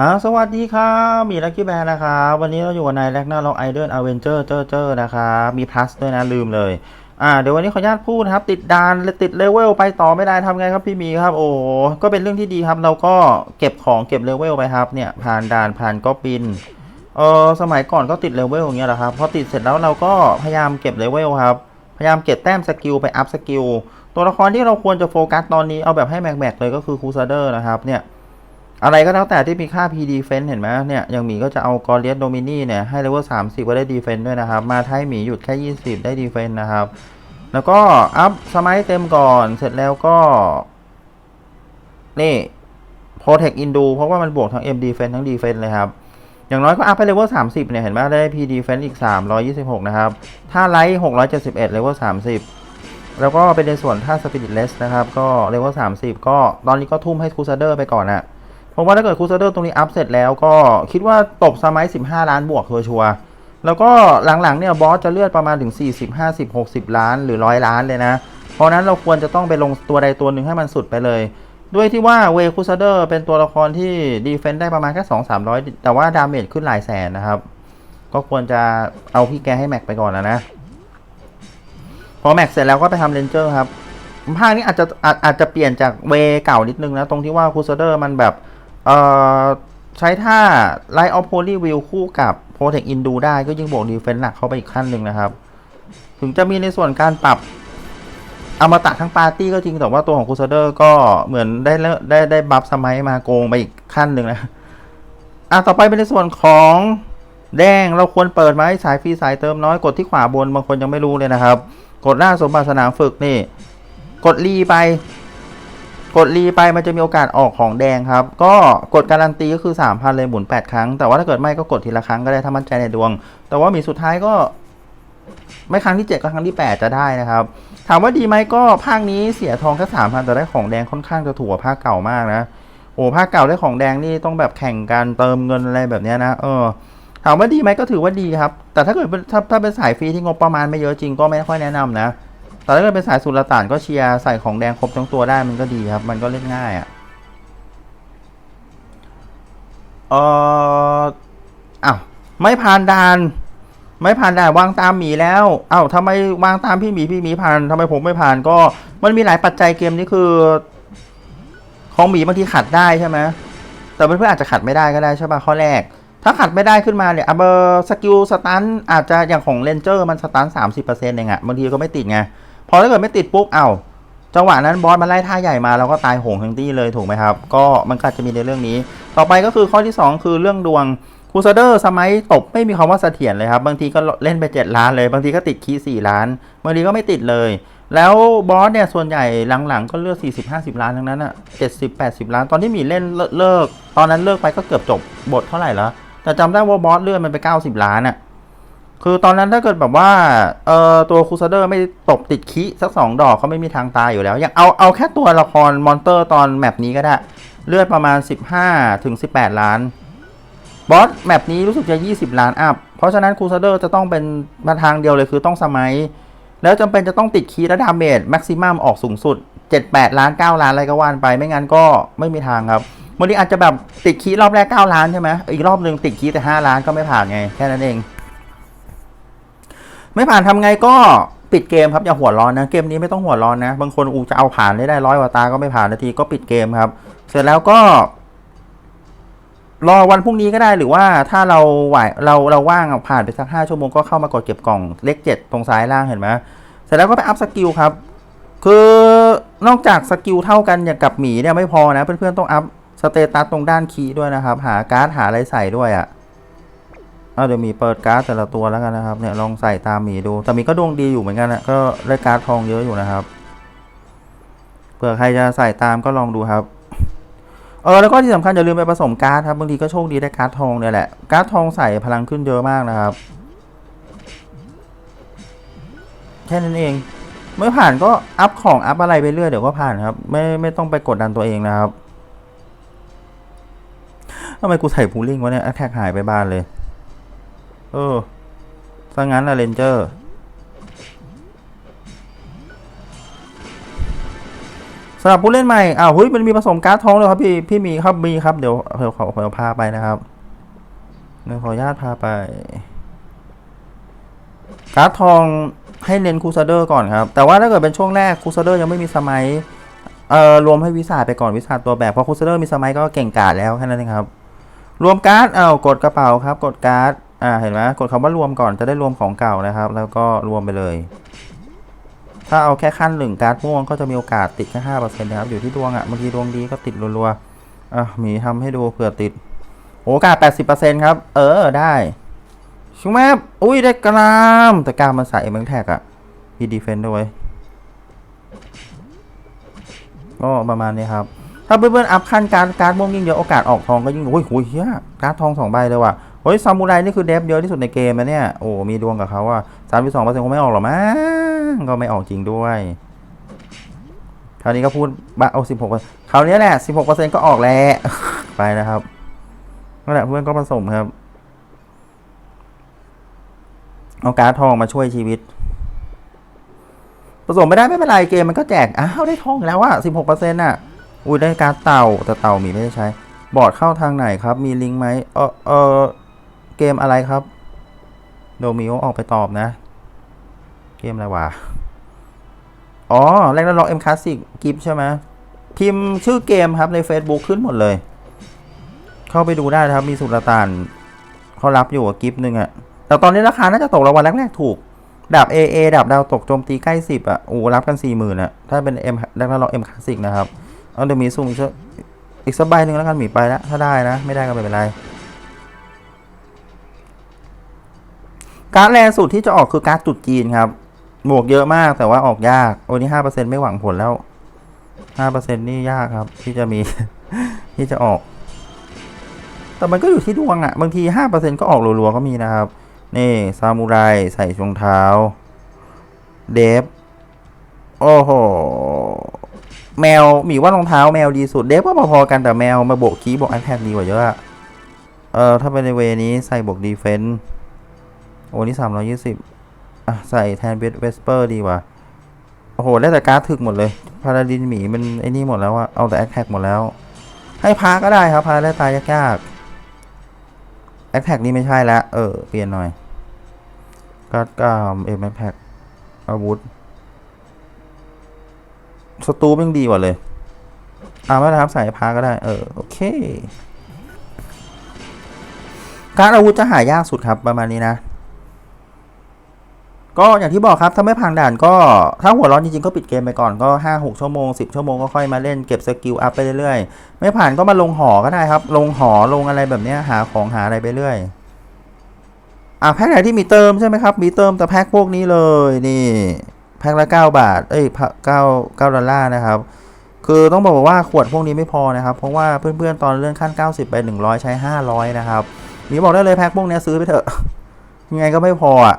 ฮะสวัสดีครับมีลักกี้แบร์นะครับ วันนี้เราอยู่กับนายแลกนาล็อกไอเดนอเวนเจอร์เจอร์เจอนะครับมีพลัสด้วยนะลืมเลย อ่าเดี๋ยววันนี้ขออนุญาตพูดนะครับ ติดดานติดเลเวลไปต่อไม่ได้ทำไงครับพี่มีครับ โอ้ก็เป็นเรื่องที่ดีครับ เราก็เก็บของเก็บเลเวลไปครับเนี่ยผ่านด่านผ่านก็ปินเออสมัยก่อนก็ติดเลเวลอย่างเงี้ยแหละครับพอติดเสร็จแล้วเราก็พยายามเก็บเลเวลครับพยายามเก็บแต้มสกิลไปอัพสกิลตัวละครที่เราควรจะโฟกัสตอนนี้เอาแบบให้แม็กๆเลยก็คือคูซาเดอร์นะครับเนี่ย อะไรก็แล้วแต่ที่มีค่า P defense เห็นไหมเนี่ยอย่างหมีก็จะเอากอริเอสโดมินีเนี่ยให้เลเวล30ก็ได้ defense ด้วยนะครับ มาไทยหมีหยุดแค่20ได้ defense นะครับ แล้วก็อัพสมัยเต็มก่อนเสร็จแล้วก็ นี่ protect indo เพราะว่ามันบวกทั้ง M defense ทั้ง defense เลยครับ อย่างน้อยก็อัพไปเลเวล30เนี่ยเห็นไหมได้ P defense อีก326นะครับ ถ้าไลท์671เลเวล30แล้วก็เป็นในส่วนถ้า spiritless นะครับ ก็เลเวล30ก็ตอนนี้ก็ทุ่มให้ crusader ไปก่อนอะ เพราะว่าถ้าเกิด crusader ตรงนี้อัพเสร็จแล้วก็คิดว่าตบสมัย 15 ล้านบวกชัวร์แล้วก็หลังๆเนี่ยบอสจะเลือดประมาณถึง 40 50 60 ล้านหรือ100ล้านเลยนะ เพราะนั้นเราควรจะต้องไปลงตัวใดตัวหนึ่งให้มันสุดไปเลย ด้วยที่ว่าเวคูซาเดอร์เป็นตัวละครที่ดีเฟนต์ได้ประมาณแค่ 2 300 แต่ว่าดาเมจขึ้นหลายแสนนะครับ ก็ควรจะเอาพี่แกให้แม็กไปก่อนนะนะ พอแม็กเสร็จแล้วก็ไปทำเรนเจอร์ครับภาคนี้อาจจะอาจอาจจะเปลี่ยนจากเวเก่านิดนึงนะ ตรงที่ว่าคูซาเดอร์มันแบบ เอ่อใช้ท่าไลท์ออฟโพลีวิวคู่กับโปรเทคอินดูได้ก็ยิ่งบวกดีเฟนต์หนักเข้าไปอีกขั้นหนึ่งนะครับ ถึงจะมีในส่วนการปรับอมตะทั้งปาร์ตี้ก็จริงแต่ว่าตัวของคูซเดอร์ก็เหมือนได้เลิกได้ได้บัฟสมัยมาโกงไปอีกขั้นหนึ่งนะอะต่อไปเป็นในส่วนของแดงเราควรเปิดไหมสายฟรีสายเติมน้อยกดที่ขวาบนบางคนยังไม่รู้เลยนะครับ กดหน้าสมบัติสนามฝึกนี่ กดรีไป กดรีไปมันจะมีโอกาสออกของแดงครับ ก็กดการันตีก็คือ 3,000 เลยหมุน 8 ครั้ง แต่ว่าถ้าเกิดไม่ก็กดทีละครั้งก็ได้ถ้ามั่นใจในดวง แต่ว่ามีสุดท้ายก็ ไม่ครั้งที่ 7 ก็ครั้งที่ 8 จะได้นะครับ ถามว่าดีไหมก็ภาคนี้เสียทองแค่3,000แต่ได้ของแดงค่อนข้างจะถูกกว่าภาคเก่ามากนะโอ้ภาคเก่าได้ของแดงนี่ต้องแบบแข่งกันเติมเงินอะไรแบบนี้นะเออถามว่าดีไหมก็ถือว่าดีครับ แต่ถ้าเกิดถ้าถ้าเป็นสายฟรีที่งบประมาณไม่เยอะจริงก็ไม่ค่อยแนะนำนะ แต่ถ้าเกิดเป็นสายสุลต่านก็เชียร์ใส่ของแดงครบทั้งตัวได้มันก็ดีครับ มันก็เล่นง่ายอะ่ะเอออ้าวไม่ผ่านด่าน ไม่ผ่านด่านวางตามหมีแล้วอ้าวทำไมวางตามพี่หมีพี่หมีผ่านทำไมผมไม่ผ่านก็มันมีหลายปัจจัยเกมนี้คือ ของหมีบางทีขัดได้ใช่ไหมแต่เพื่อนๆอาจจะขัดไม่ได้ก็ได้ใช่ป่ะข้อแรก ถ้าขัดไม่ได้ขึ้นมาเนี่ยอะเบอร์สกิลสตันอาจจะอย่างของเลนเจอร์มันสตันสามสิบเปอร์เซ็นต์เองอะบางทีก็ไม่ติดไง พอถ้าเกิดไม่ติดปุ๊บเอ้าจังหวะนั้นบอสมันไล่ท่าใหญ่มาเราก็ตายโหงทั้งที่เลยถูกไหมครับ ก็มันก็จะมีในเรื่องนี้ ต่อไปก็คือข้อที่ 2 คือเรื่องดวงคูซเดอร์สมัยตบไม่มีคำว่าเสถียรเลยครับ บางทีก็เล่นไป 7 ล้านเลยบางทีก็ติดคีย์4ล้านบางทีก็ไม่ติดเลย แล้วบอสเนี่ยส่วนใหญ่หลังๆ ก็เลือก40 50 ล้านทั้งนั้นอะ70 80 ล้านตอนที่มีเล่นเลิก ตอนนั้นเลิกไปก็เกือบจบบทเท่าไหร่แล้วแต่จำได้ว่าบอสเลื่อนมันไป 90 ล้านอะ คือตอนนั้นถ้าเกิดแบบว่าเอ่อตัวคูซาเดอร์ไม่ตบติดคิสักสองดอกเขาไม่มีทางตายอยู่แล้ว อย่างเอาเอาแค่ตัวละครมอนเตอร์ตอนแมปนี้ก็ได้ เลือดประมาณ 15ถึง18 ล้าน บอสแมปนี้รู้สึกจะ 20 ล้านอัพ เพราะฉะนั้นคูซาเดอร์จะต้องเป็นมาทางเดียวเลยคือต้องสมัย แล้วจำเป็นจะต้องติดคีและดาเมจแม็กซิมัมออกสูงสุด 7-8 ล้าน 9 ล้านอะไรก็ว่านไปไม่งั้นก็ไม่มีทางครับบางทีอาจจะแบบติดคีรอบแรก 9 ล้านใช่ไหมอีกรอบหนึ่งติดคีแต่ 5 ล้านก็ไม่ผ่านไงแค่นั้นเอง ไม่ผ่านทำไงก็ปิดเกมครับอย่าหัวร้อนนะเกมนี้ไม่ต้องหัวร้อนนะ บางคนอูจะเอาผ่านได้ได้ร้อยกว่าตาก็ไม่ผ่านนาทีก็ปิดเกมครับ เสร็จแล้วก็รอวันพรุ่งนี้ก็ได้หรือว่าถ้าเราไหวเราเราว่างผ่านไปสักห้าชั่วโมงก็เข้ามากดเก็บกล่องเลขเจ็ดตรงซ้ายล่างเห็นไหมเสร็จแล้วก็ไปอัพสกิลครับ คือนอกจากสกิลเท่ากันอย่างกับหมีเนี่ยไม่พอนะ เพื่อนๆต้องอัพสเตตัสตรงด้านคีย์ด้วยนะครับ หาการ์ดหาอะไรใส่ด้วยอะ่ะ อะเดี๋ยวหมีเปิดการ์ดแต่ละตัวแล้วกันนะครับเนี่ยลองใส่ตามหมีดู แต่หมีก็ดวงดีอยู่เหมือนกันนะก็ได้การ์ดทองเยอะอยู่นะครับเผื่อใครจะใส่ตามก็ลองดูครับเออแล้วก็ที่สำคัญอย่าลืมไปผสมการ์ดครับบางทีก็โชคดีได้การ์ดทองเนี่ยแหละการ์ดทองใส่พลังขึ้นเยอะมากนะครับแค่นั้นเองไม่ผ่านก็อัพของอัพอะไรไปเรื่อยเดี๋ยวก็ผ่านครับ ไม่ไม่ต้องไปกดดันตัวเองนะครับทำไมกูใส่พูลิ่งวะเนี่ยแท็กหายไปบ้านเลย ออถ้างั้นละเรนเจอร์ สำหรับผู้เล่นใหม่ อ้าวเฮ้ย มันมีผสมการ์ดทองเลยครับพี่ พี่มีครับ มีครับ เดี๋ยวเดี๋ยวขอขอพาไปนะครับเดี๋ยวขออนุญาตพาไป การ์ดทองให้เน้นคูซาเดอร์ก่อนครับ แต่ว่าถ้าเกิดเป็นช่วงแรกคูซาเดอร์ยังไม่มีสมัย เอ่อ รวมให้วิสาไปก่อนวิสาตัวแบบเพราะคูซาเดอร์มีสมัยก็เก่งกาจแล้วแค่นั้นเองครับ รวมการ์ด เอากดกระเป๋าครับ กดการ์ด อ่าเห็นไหมกดคำว่ารวมก่อนจะได้รวมของเก่านะครับ แล้วก็รวมไปเลย ถ้าเอาแค่ขั้นหนึ่งการ์ดม่วงก็จะมีโอกาสติดแค่ห้าเปอร์เซ็นต์นะครับอยู่ที่ดวงอะ่ะบางทีดวงดีก็ติดรัวๆอะมีทำให้ดูเผื่อติดโอกาสแปดสิบเปอร์เซ็นต์ครับ เออได้ชุแมบอุ้ยได้กรามแต่กรามมันใส่เมืองแท็กอะ่ะมีดีเฟนด้วยก็ประมาณนี้ครับถ้าเพื่อนๆอัพขั้นการดการ์ดม่วงยิ่งเยอะโอกาสออกทองก็ยิ่งโอ้ยโอ้ยเฮียการ์ดทองสองใบเลยว่ะ โอ้ยซามูไรนี่คือเดฟเยอะที่สุดในเกมนะเนี่ย โอ้ มีดวงกับเขาว่าสามสองเปอร์เซ็นต์คงไม่ออกหรอมั้งก็ไม่ออกจริงด้วย คราวนี้ก็พูดบ้าเอาสิบหกคราวนี้แหละสิบหกเปอร์เซ็นต์ก็ออกแล้วไปนะครับนั่นแหละเพื่อนก็ผสมครับ เอาการ์ดทองมาช่วยชีวิต ผสมไม่ได้ไม่เป็นไรเกมมันก็แจก อ้าวได้ทองแล้วอะสิบหกเปอร์เซ็นต์อะอุ้ยได้การ์ดเต่าแต่เต่ามีไม่ได้ใช้ บอร์ดเข้าทางไหนครับ มีลิงก์ไหมเออเออ เกมอะไรครับ โดมิโอออกไปตอบนะ เกมอะไรวะ อ๋อแรกแล้วล็อกเอ็มคลาสสิกกิฟใช่ไหมพิมพ์ชื่อเกมครับใน Facebook ขึ้นหมดเลย เข้าไปดูได้ครับ มีสุลต่านเขารับอยู่กับกิฟหนึ่งอะแต่ตอนนี้ราคาน่าจะตกรางวัลแรกๆถูกดาบ AA ดาบดาวตกโจมตีใกล้สิบอะ โอ้รับกันสี่หมื่นอะ ถ้าเป็น M แรกแล้วล็อก M คลาสสิกนะครับ เอาเดี๋ยวมีซูมอีกสักอีกสักใบหนึ่งแล้วกันหมีไปแล้ว ถ้าได้นะ ไม่ได้ก็ไม่เป็นไร การ์ดแรงสุดที่จะออกคือการ์ดจุดจีนครับ บวกเยอะมากแต่ว่าออกยาก โอ้นี่ห้าเปอร์เซ็นไม่หวังผลแล้วห้าเปอร์เซ็นนี่ยากครับ ที่จะมีที่จะออก แต่มันก็อยู่ที่ดวงอะ่ะบางทีห้าเปอร์เซ็นก็ออกรัวๆก็มีนะครับ นี่ซามูไรใส่รองเท้า เดฟ โอ้โห แมวหมีว่ารองเท้าแมวดีสุด เดฟก็พอๆกันแต่แมวมาโบกคีบอกอันแทกดีกว่าเยอะอะ เออถ้าเป็นในเวนี้ใส่บวกดีเฟนต์ นี่สามร้อยี่สิบอะ ใส่แทนเวสเวสเปอร์ดีกว่า โอ้โห ได้แต่การ์ดถึกหมดเลย พาราดินหมีมันไอ้นี่หมดแล้วอะเอาแต่แอคแท็กหมดแล้ว ให้พาก็ได้ครับ พาได้ตายยากๆแอคแท็กนี่ไม่ใช่แล้ว เออ เปลี่ยนหน่อยการ์ดกามเอ็มแพ็กอาวุธสตูปยังดีกว่าเลย อ่าไม่เป็นไรครับใส่พาก็ได้ เออ โอเค การดอาวุธจะหายากสุดครับประมาณนี้นะ ก็อย่างที่บอกครับถ้าไม่ผ่านด่านก็ถ้าหัวร้อนจริงๆก็ปิดเกมไปก่อนก็ 5 6 ชั่วโมง 10 ชั่วโมงก็ค่อยมาเล่นเก็บสกิลอัพไปเรื่อยๆ ไม่ผ่านก็มาลงหอก็ได้ครับ ลงหอลงอะไรแบบนี้หาของหาอะไรไปเรื่อยอะแพ็คไหนที่มีเติมใช่ไหมครับ มีเติมแต่แพ็คพวกนี้เลยนี่แพ็คละ 9 บาท เอ้ยเก้าเก้าดอลลาร์นะครับ คือต้องบอกว่าขวดพวกนี้ไม่พอนะครับ เพราะว่าเพื่อนๆตอนเลื่อนขั้น 90 ไป 100 ใช้ 500 นะครับ มีบอกได้เลยแพ็คพวกนี้ซื้อไปเถอะยังไงก็ไม่พออะ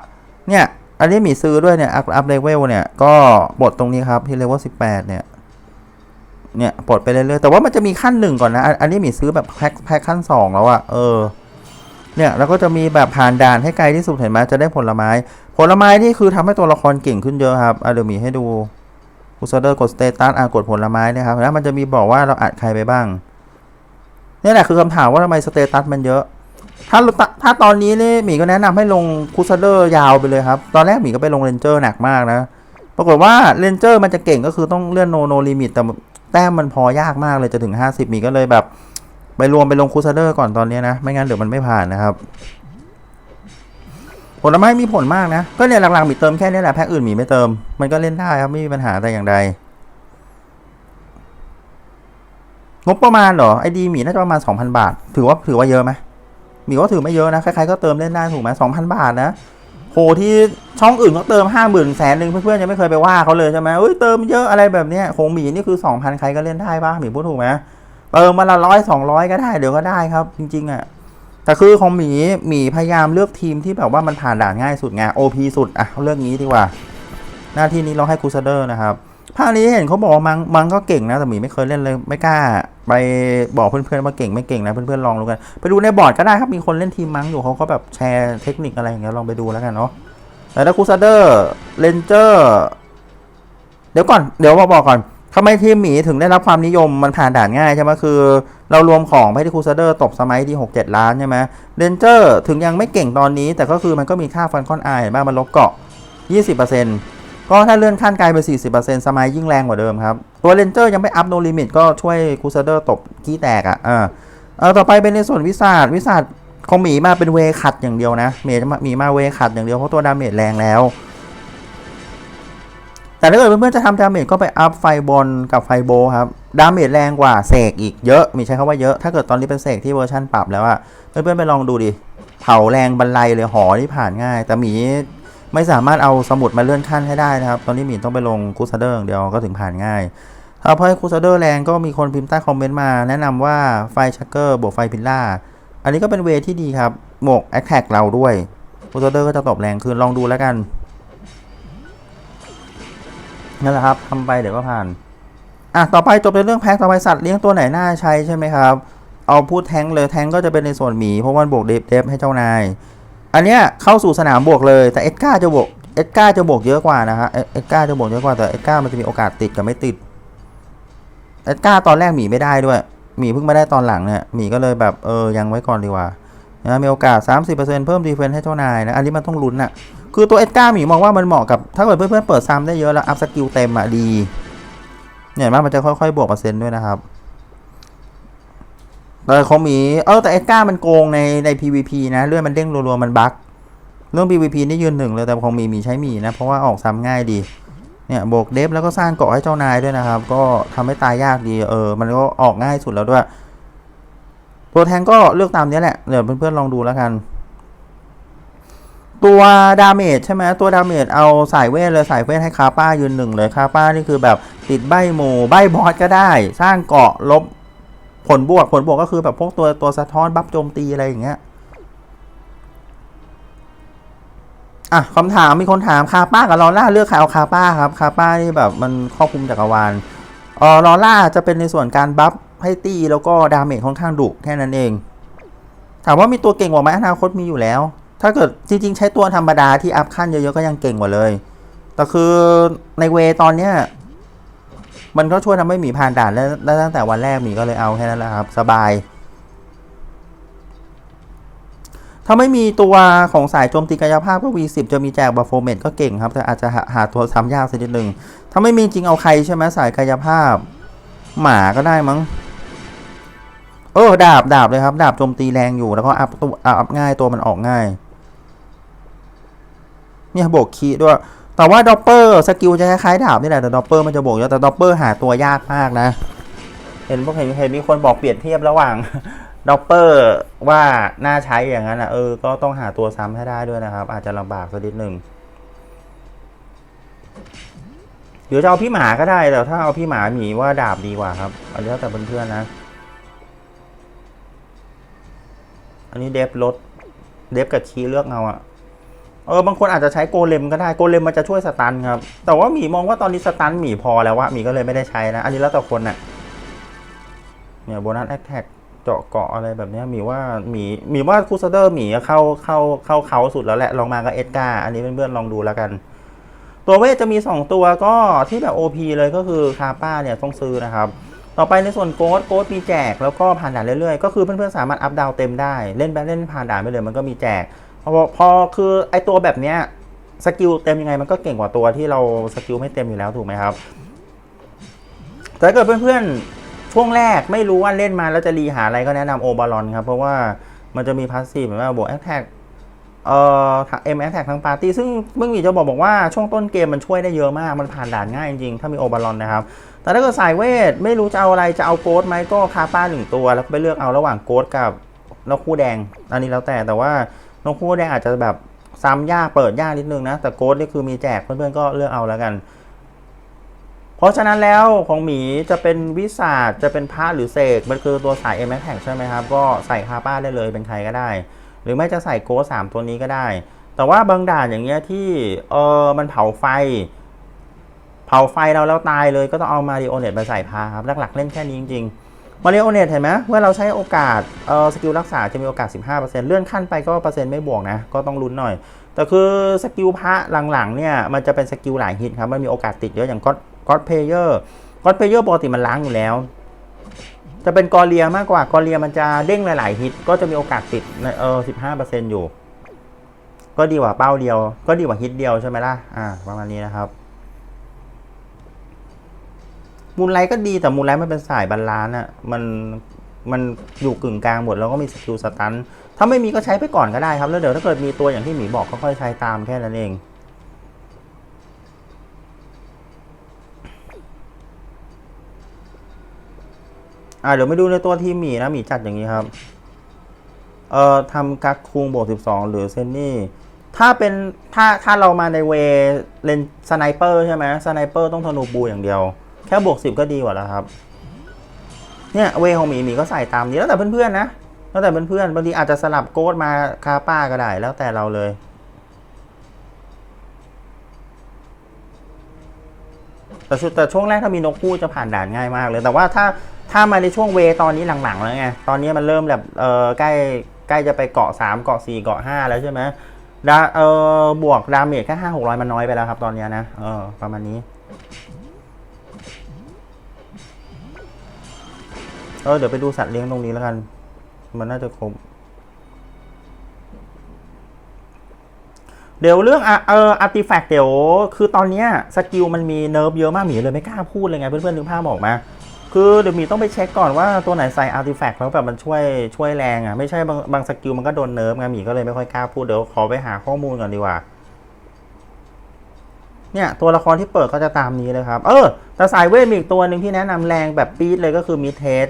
เนี่ย อันนี้มีซื้อด้วยเนี่ยอัพอัพเลเวลเนี่ยก็บทตรงนี้ครับที่เลเวล18เนี่ยเนี่ยปลดไปเรื่อยๆแต่ว่ามันจะมีขั้นหนึ่งก่อนนะ อันนี้มีซื้อแบบแพ็คแพ็คขั้นสองแล้วอะเออ เนี่ยแล้วก็จะมีแบบผ่านด่านให้ไกลที่สุดเห็นไหมจะได้ผลไม้ ผลไม้นี่คือทำให้ตัวละครเก่งขึ้นเยอะครับอะเดี๋ยวมีให้ดูคูซเดอร์กดสเตตัสอะกดผลไม้เนะครับแล้วมันจะมีบอกว่าเราอัดใครไปบ้างนี่แหละคือคำถามว่าทำไมสเตตัสมันเยอะ ถ้าถ้าตอนนี้เนี่ยหมีก็แนะนำให้ลงคูซเดอร์ยาวไปเลยครับ ตอนแรกหมีก็ไปลงเรนเจอร์หนักมากนะ ปรากฏว่าเรนเจอร์มันจะเก่งก็คือต้องเลื่อนโนโนลิมิตแต่แต้มมันพอยากมากเลยจะถึง 50หมีก็เลยแบบ ไปรวมไปลงคูซเดอร์ก่อนตอนนี้นะ ไม่งั้นเดี๋ยวมันไม่ผ่านนะครับ ผลไม้มีผลมากนะ ก็เนี่ยหลักๆมีเติมแค่นี้แหละแพ็คอื่นมีไม่เติม มันก็เล่นได้ครับไม่มีปัญหาแต่อย่างใดงบประมาณเหรอไอดีมีน่าจะประมาณ2,000 บาท ถือว่าถือว่าเยอะไหม มีว่าถือไม่เยอะนะ ใครๆก็เติมเล่นได้ถูกไหมสองพันบาทนะโหที่ช่องอื่นเขาเติมห้าหมื่นแสนหนึ่งเพื่อนๆยังไม่เคยไปว่าเขาเลยใช่ไหมเอ้ยเติมเยอะอะไรแบบเนี้ยของหมีนี่คือสองพันใครก็เล่นได้ป่ะหมีพูดถูกไหมเติมมาละร้อยสองร้อยก็ได้เดี๋ยวก็ได้ครับ จริงๆอะแต่คือของหมีหมีพยายามเลือกทีมที่แบบว่ามันผ่านด่านง่ายสุดไง OP สุดอะเลือกงี้ดีกว่า หน้าที่นี้เราให้คูซเดอร์นะครับภาคนี้เห็นเขาบอกมังมังก็เก่งนะแต่หมีไม่เคยเล่นเลยไม่กล้า ไปบอกเพื่อนๆว่าเก่งไม่เก่งนะเพื่อนๆลองดูกันไปดูในบอร์ดก็ได้ครับมีคนเล่นทีมมังอยู่เขาก็แบบแชร์เทคนิคอะไรอย่างเงี้ยลองไปดูแล้วกันเนาะแต่ถ้าคูซาเดอร์เลนเจอร์เดี๋ยวก่อนเดี๋ยวมาบอกก่อนทำไมทีมหมีถึงได้รับความนิยมมันผ่านด่านง่ายใช่ไหมคือ เรารวมของไปที่คูซาเดอร์ตบสมัยที่6 7 ล้านใช่ไหมเรนเจอร์ถึงยังไม่เก่งตอนนี้ แต่ก็คือมันก็มีค่าฟันคอนไอเห็นบ้างมันลบเกาะ 20% ก็ถ้าเลื่อนขั้นไกลไป 40%สมัยยิ่งแรงกว่าเดิมครับ ตัวเรนเจอร์ยังไม่อัพโนลิมิตก็ช่วยคูซเดอร์ตบขี้แตกอะอ่าเออต่อไปเป็นในส่วนวิสาดวิสาดของหมีมาเป็นเวขัดอย่างเดียวนะเมจมีมาเวขัดอย่างเดียวเพราะตัวดาเมจแรงแล้ว แต่ถ้าเกิดเพื่อนๆจะทำดาเมจก็ไปอัพไฟบอลกับไฟโบครับดาเมจแรงกว่าเสกอีกเยอะ มีใช้คำว่าเยอะ ถ้าเกิดตอนนี้เป็นเสกที่เวอร์ชันปรับแล้วอะเพื่อนๆไปลองดูดิเผาแรงบรรลัยเลยหอที่ผ่านง่าย แต่หมี ไม่สามารถเอาสมุดมาเลื่อนขั้นให้ได้นะครับ ตอนนี้หมีต้องไปลงคูซาเดอร์อย่างเดียวก็ถึงผ่านง่ายถ้าเพราะคูซาเดอร์แรงก็มีคนพิมพ์ใต้คอมเมนต์มา แนะนำว่าไฟชักเกอร์บวกไฟพิลล่า อันนี้ก็เป็นเวที่ดีครับหมวกแอคแท็กเราด้วยคูซาเดอร์ก็จะตบแรงขึ้นลองดูแล้วกันนั่นแหละครับทำไปเดี๋ยวก็ผ่าน อะ ต่อไปจบในเรื่องแพ็คต่อไปสัตว์เลี้ยงตัวไหนน่าใช้ใช่ไหมครับ เอาพูดแท้งเลยแท้งก็จะเป็นในส่วนหมีเพราะว่าบวกเดฟเดฟให้เจ้านาย อันเนี้ยเข้าสู่สนามบวกเลยแต่เอ็ดก้าจะบวกเอ็ดก้าจะบวกเยอะกว่านะฮะเอ็ดเอ็ดก้าจะบวกเยอะกว่าแต่เอ็ดก้ามันจะมีโอกาสติดกับไม่ติดเอ็ดก้าตอนแรกหมีไม่ได้ด้วยหมีเพิ่งมาได้ตอนหลังเนี่ยหมีก็เลยแบบเออยังไว้ก่อนดีกว่านะมีโอกาส 30%เพิ่มดีเฟนซ์ให้เจ้านายนะอันนี้มันต้องลุ้นอะคือตัวเอ็ดก้าหมีมองว่ามันเหมาะกับถ้าเกิดเพื่อนๆเปิดซ้ำได้เยอะแล้วอัพสกิลเต็มอะดีเนี่ยมมันจะค่อยๆบวกเปอร์เซ็นต์ด้วยนะครับ แต่ของหมีเออแต่เอ็ดก้ามันโกงในใน PVP นะเลื่อนมันเด้งรัวๆมันบั๊กเรื่อง PVP นี่ยืนหนึ่งเลยแต่ของมีมีใช้มีนะ เพราะว่าออกซ้ำง่ายดีเนี่ยบวกเดฟแล้วก็สร้างเกาะให้เจ้านายด้วยนะครับ ก็ทำให้ตายยากดีเออ มันก็ออกง่ายสุดแล้วด้วย ตัวแทงก็เลือกตามนี้แหละ เดี๋ยวเพื่อนๆลองดูแล้วกัน ตัวดาเมจใช่ไหมตัวดาเมจเอาสายเวทเลยสายเวทให้คาป้ายืนหนึ่งเลยคาป้านี่คือแบบติดใบหมู่ใบบอสก็ได้ สร้างเกาะลบ ผลบวกผลบวกก็คือแบบพวกตัวตัวสะท้อนบัฟโจมตีอะไรอย่างเงี้ยอะคำถามมีคนถามคาป้ากับลอล่าเลือกใครเอาคาป้าครับคาป้านี่แบบมันครอบคลุมจักรวาลเออลอล่าจะเป็นในส่วนการบัฟให้ตีแล้วก็ดาเมจค่อนข้างดุแค่นั้นเอง ถามว่ามีตัวเก่งกว่าไหมอนาคตมีอยู่แล้ว ถ้าเกิดจริง ๆ ใช้ตัวธรรมดาที่อัพขั้นเยอะๆก็ยังเก่งกว่าเลย แต่คือในเวตอนเนี้ย มันก็ช่วยทำให้หมีผ่านด่านแล้วแล้วตั้งแต่วันแรกหมีก็เลยเอาแค่นั้นแหละครับ สบาย ถ้าไม่มีตัวของสายโจมตีกายภาพก็ V10 จะมีแจกบัฟโฟเมตก็เก่งครับ แต่อาจจะหาตัวซ้ำยากสักนิดนึงถ้าไม่มีจริงเอาใครใช่ไหมสายกายภาพ หมาก็ได้มั้งเออดาบดาบเลยครับ ดาบโจมตีแรงอยู่แล้วก็อัพตัวอัพง่ายตัวมันออกง่าย เนี่ยโบกคีย์ด้วย แต่ว่าดอปเปอร์สกิลจะคล้ายๆดาบนี่แหละแต่ดอปเปอร์มันจะโบกเยอะแต่ดอปเปอร์หาตัวยากมากนะ เห็นพวกเห็นเห็นมีคนบอกเปรียบเทียบระหว่างดอปเปอร์ว่าน่าใช้อย่างนั้นอะเออ ก็ต้องหาตัวซ้ำให้ได้ด้วยนะครับ อาจจะลำบากสักนิดหนึ่งหรือจะเอาพี่หมาก็ได้แต่ถ้าเอาพี่หมาหมีว่าดาบดีกว่าครับอันนี้แล้วแต่เพื่อนๆนะ อันนี้เดฟลดเดฟกับคีย์เลือกเอาอะ เออบางคนอาจจะใช้โกเลมก็ได้โกเลมมันจะช่วยสตันครับ แต่ว่าหมีมองว่าตอนนี้สตันหมีพอแล้ววะหมีก็เลยไม่ได้ใช้นะ อันนี้แล้วแต่คนน่ะเนี่ยโบนัสแอคแท็กเจาะเกาะอะไรแบบนี้หมีว่าหมีหมีว่าคูซเดอร์หมีเข้าเข้าเข้าเขาสุดแล้วแหละลองมาก็เอ็ดกาอันนี้เพื่อนๆลองดูแล้วกัน ตัวเวทจะมี 2 ตัวก็ที่แบบ OP เลยก็คือคาป้าเนี่ยต้องซื้อนะครับต่อไปในส่วนโกดโกดมีแจกแล้วก็ผ่านด่านเรื่อยๆ ก็คือเพื่อนๆสามารถอัพดาวเต็มได้ เล่นไปเล่นผ่านด่านไปเลยมันก็มีแจก อพอคือไอตัวแบบเนี้ยสกิลเต็มยังไงมันก็เก่งกว่าตัวที่เราสกิลไม่เต็มอยู่แล้วถูกไหมครับแต่เกิดเพื่อนๆช่วงแรกไม่รู้ว่าเล่นมาแล้วจะรีหาอะไรก็แนะนำโอบาลอนครับ เพราะว่ามันจะมีพาสซีฟเหมือนว่าบวกแอคแท็กเอ่อเอ็มแอคแท็กทั้งปาร์ตี้ซึ่งเมื่อกี้จะบอกบอกว่าช่วงต้นเกมมันช่วยได้เยอะมาก มันผ่านด่านง่ายจริงๆ ถ้ามีโอบาลอนนะครับ แต่ถ้าเกิดสายเวท ไม่รู้จะเอาอะไรจะเอาโกดไหมก็คาป้าหนึ่งตัว แล้วไปเลือกเอาระหว่างโกดกับนกคู่แดง อันนี้แล้วแต่แต่ว่า นกคู่แดงอาจจะแบบซ้ำยากเปิดยากนิดนึงนะ แต่โกดนี่คือมีแจกเพื่อนๆก็เลือกเอาแล้วกัน เพราะฉะนั้นแล้วของหมีจะเป็นวิสาจะเป็นพระหรือเสกมันคือตัวสาย m x แท็ใช่ไหมครับ ก็ใส่คาป้าได้เลยเป็นใครก็ได้ หรือไม่จะใส่โกสามตัวนี้ก็ได้ แต่ว่าบางด่านอย่างเงี้ยที่เออมันเผาไฟ เผาไฟเราแล้วตายเลยก็ต้องเอามาริโอเนตมาใส่พาครับหลักๆเล่นแค่นี้จริงๆ มาริโอเนตเห็นไหมเมื่อเราใช้โอกาสเออสกิลรักษาจะมีโอกาส 15%เลื่อนขั้นไปก็เปอร์เซ็นต์ไม่บวกนะ ก็ต้องลุ้นหน่อย แต่คือสกิลพระหลังๆเนี่ยมันจะเป็นสกิลหลายฮิตครับมันมีโอกาสติดเยอะอย่างก็ก็เพเยอร์ก็เพเยอร์ปกติมันล้างอยู่แล้ว จะเป็นกอเลียมากกว่ากอเลียมันจะเด้งหลายๆฮิตก็จะมีโอกาสติดในเออ15%อยู่ ก็ดีกว่าเป้าเดียว ก็ดีกว่าฮิตเดียวใช่ไหมล่ะอ่าประมาณนี้นะครับ มูลไลท์ก็ดีแต่มูลไลท์มันเป็นสายบาลานซ์อะมันมันอยู่กึ่งกลางหมดแล้วก็มีสกิลสตันถ้าไม่มีก็ใช้ไปก่อนก็ได้ครับ แล้วเดี๋ยวถ้าเกิดมีตัวอย่างที่หมีบอกก็ค่อยใช้ตามแค่นั้นเองอ่าเดี๋ยวมาดูในตัวทีมหมีนะหมีจัดอย่างนี้ครับ เอ่อทำกักคุงบวก12หรือเซนนี่ ถ้าเป็นถ้าถ้าเรามาในเวเลนสไนเปอร์ใช่ไหมสไนเปอร์ต้องธนูบูอย่างเดียว แค่บวก10ก็ดีกว่าแล้วครับ เนี่ยเวของหมีหมีก็ใส่ตามนี้แล้วแต่เพื่อนๆนะ แล้วแต่เพื่อนๆบางทีอาจจะสลับโกดมาคาป้าก็ได้แล้วแต่เราเลยแต่ชุดแต่ช่วงแรกถ้ามีนกคู่จะผ่านด่านง่ายมากเลย แต่ว่าถ้าถ้ามาในช่วงเวตอนนี้หลังๆแล้วไงตอนนี้มันเริ่มแบบเออใกล้ใกล้จะไปเกาะสามเกาะสี่เกาะห้าแล้วใช่ไหมดาเออบวกดาเมจแค่ห้าหกร้อยมันน้อยไปแล้วครับตอนนี้นะเออประมาณนี้ เออเดี๋ยวไปดูสัตว์เลี้ยงตรงนี้แล้วกัน มันน่าจะครบเดี๋ยวเรื่องอะเอออาร์ติแฟกต์เดี๋ยว คือตอนเนี้ยสกิลมันมีเนิร์ฟเยอะมากหมีเลยไม่กล้าพูดเลยไงเพื่อนๆนึกภาพออกมา คือเดี๋ยวหมีต้องไปเช็คก่อนว่าตัวไหนใส่อาร์ติแฟกต์แล้วแบบมันช่วยช่วยแรงอะไม่ใช่บางบางสกิลมันก็โดนเนิร์ฟไงหมีก็เลยไม่ค่อยกล้าพูดเดี๋ยวขอไปหาข้อมูลก่อนดีกว่า เนี่ยตัวละครที่เปิดก็จะตามนี้เลยครับ เออแต่สายเวทมีอีกตัวหนึ่งที่แนะนำแรงแบบปี๊ดเลยก็คือมิเทส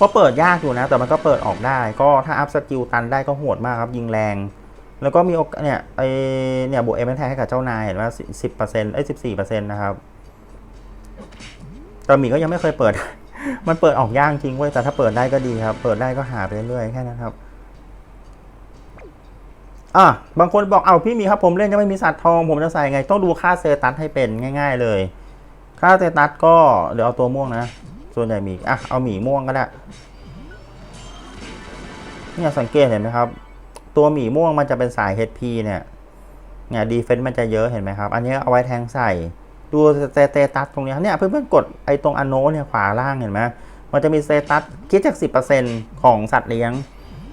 ก็เปิดยากอยู่นะ แต่มันก็เปิดออกได้ ก็ถ้าอัพสกิลตันได้ก็โหดมากครับ ยิงแรง แล้วก็มีโอกาสเนี่ยไอเนี่ยบวกเอ็มแทให้กับเจ้านายเห็นว่าสิบเปอร์เซ็นต์เอ้สิบสี่เปอร์เซ็นต์นะครับต่หมีก็ยังไม่เคยเปิด มันเปิดออกยากจริงเว้ยแต่ถ้าเปิดได้ก็ดีครับ เปิดได้ก็หาไปเรื่อยๆแค่นั้นครับ อะบางคนบอกเอาพี่มีครับผมเล่นจะไม่มีสัตว์ทอง ผมจะใส่ไง ต้องดูค่าเซตัสให้เป็นง่าย ๆ เลย ค่าเซตัสก็เดี๋ยวเอาตัวม่วงนะ ส่วนใหญ่มีอะเอาหมีม่วงก็ได้เนี่ยสังเกตเห็นไหมครับ ตัวหมีม่วงมันจะเป็นสาย HP เนี่ยเนี่ยดีเฟนต์มันจะเยอะเห็นไหมครับ อันนี้เอาไว้แทงใส่ดูเตตัสตรงนี้เนี่ยเพื่อนๆกดไอ้ตรงอันโนเนี่ยขวาล่างเห็นไหมมันจะมีเตตัสคิดจาก 10%ของสัตว์เลี้ยง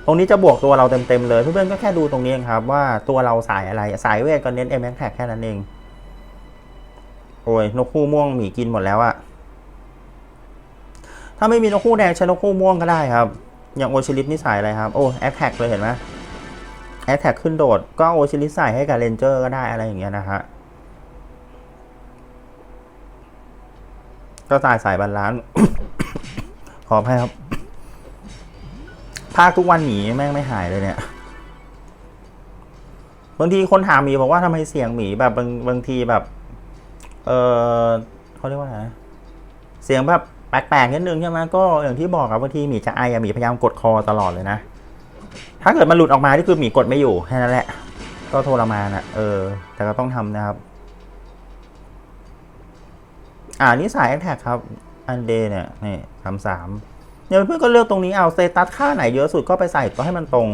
ตรงนี้จะบวกตัวเราเต็มๆเลย เพื่อนๆก็แค่ดูตรงนี้เองครับ ว่าตัวเราสายอะไรสายเวทก็เน้น m x แท็แค่นั้นเอง โอ้ยนกคู่ม่วงหมีกินหมดแล้วอะถ้าไม่มีนกคู่แดงใช้นกคู่ม่วงก็ได้ครับ อย่างโอชิลิสนี่สายอะไรครับ โอ้แอคแท็กเลยเห็นไหมแอคแท็กขึ้นโดดก็โอชิลิสใส่ให้กับเรนเจอร์ก็ได้อะไรอย่างเงี้ยนะฮะก็ตายสายบาลานซ์ขออภัยครับ ภาคทุกวันหมีแม่งไม่หายเลยเนี่ยบางทีคนถามหมีบอกว่าทำไมเสียงหมีแบบบางบางทีแบบ เออเขาเรียกว่าอะไรนะเสียงแบบแปลกๆนิดนึงใช่ไหมก็อย่างที่บอกครับบางทีหมีจะไออะหมีพยายามกดคอตลอดเลยนะถ้าเกิดมันหลุดออกมาที่คือหมีกดไม่อยู่แค่นั้นแหละ ก็ทรมานอะเออ แต่ก็ต้องทำนะครับ อ่านี่สายแอคแท็กครับ อันเดย์เนี่ยนี่สามสาม เนี่ยเพื่อนก็เลือกตรงนี้เอาเซตัสค่าไหนเยอะสุดก็ไปใส่ก็ให้มันตรง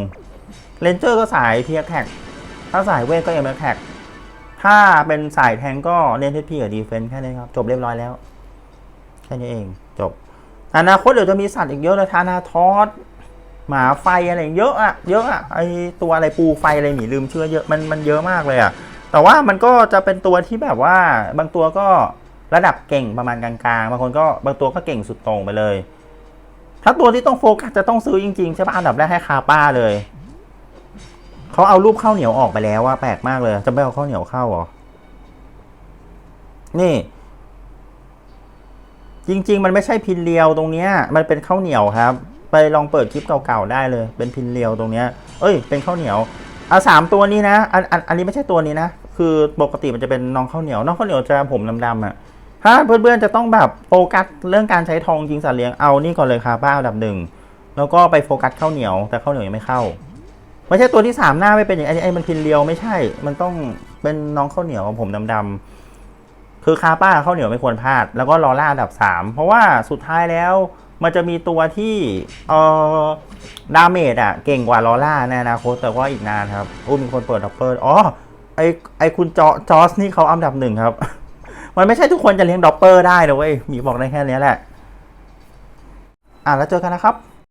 เรนเจอร์ก็สายเทียแท็กถ้าสายเวทก็เอ็มแท็กถ้าเป็นสายแทงก็เน้นเทพีกับดีเฟนแค่นี้ครับ จบเรียบร้อยแล้ว แค่นี้เองจบ อนาคตเดี๋ยวจะมีสัตว์อีกเยอะเลยทานาทอสหมาไฟอะไรเยอะอะเยอะอะไอตัวอะไรปูไฟอะไรหมีลืมเชื่อเยอะมันมันเยอะมากเลยอะแต่ว่ามันก็จะเป็นตัวที่แบบว่าบางตัวก็ระดับเก่งประมาณกลางๆบางคนก็บางตัวก็เก่งสุดต่งไปเลย ถ้าตัวที่ต้องโฟกัสจะต้องซื้อจริงๆใช่ปะอันดับแรกให้คาป้าเลย เขาเอารูปข้าวเหนียวออกไปแล้วว่าแปลกมากเลย จะไม่เอาข้าวเหนียวเข้าเหรอ นี่ จริง ๆ มันไม่ใช่พินเรียวตรงเนี้ย มันเป็นข้าวเหนียวครับ ไปลองเปิดคลิปเก่าๆได้เลย เป็นพินเรียวตรงเนี้ย เอ้ย เป็นข้าวเหนียวเอาสามตัวนี้นะ อันอันอันนี้ไม่ใช่ตัวนี้นะ คือปกติมันจะเป็นน้องข้าวเหนียว น้องข้าวเหนียวจะผมดำๆอะ ถ้าเพื่อนๆจะต้องแบบโฟกัสเรื่องการใช้ทองจริงสัตว์เลี้ยงเอานี่ก่อนเลยค่ะป้าอันดับหนึ่งแล้วก็ไปโฟกัสข้าวเหนียว แต่ข้าวเหนียวยังไม่เข้าไม่ใช่ตัวที่สามหน้าไม่เป็นอย่างไอ้ไอ้มันพินเรียวไม่ใช่ มันต้องเป็นน้องข้าวเหนียวผมดำๆคือคาป้าข้าวเหนียวไม่ควรพลาด แล้วก็ลอล่าอันดับ3เพราะว่าสุดท้ายแล้วมันจะมีตัวที่เอ่อดาเมจอะเก่งกว่าลอล่าในอนาคตแต่ว่าอีกนานครับอู้มีคนเปิดดับเบิลอ๋อไอไอคุณจอจอสนี่เขาอันดับหนึ่งครับ มันไม่ใช่ทุกคนจะเลี้ยงด็อปเปอร์ได้นะเว้ยหมีบอกได้แค่นี้แหละ อะแล้วเจอกันนะครับ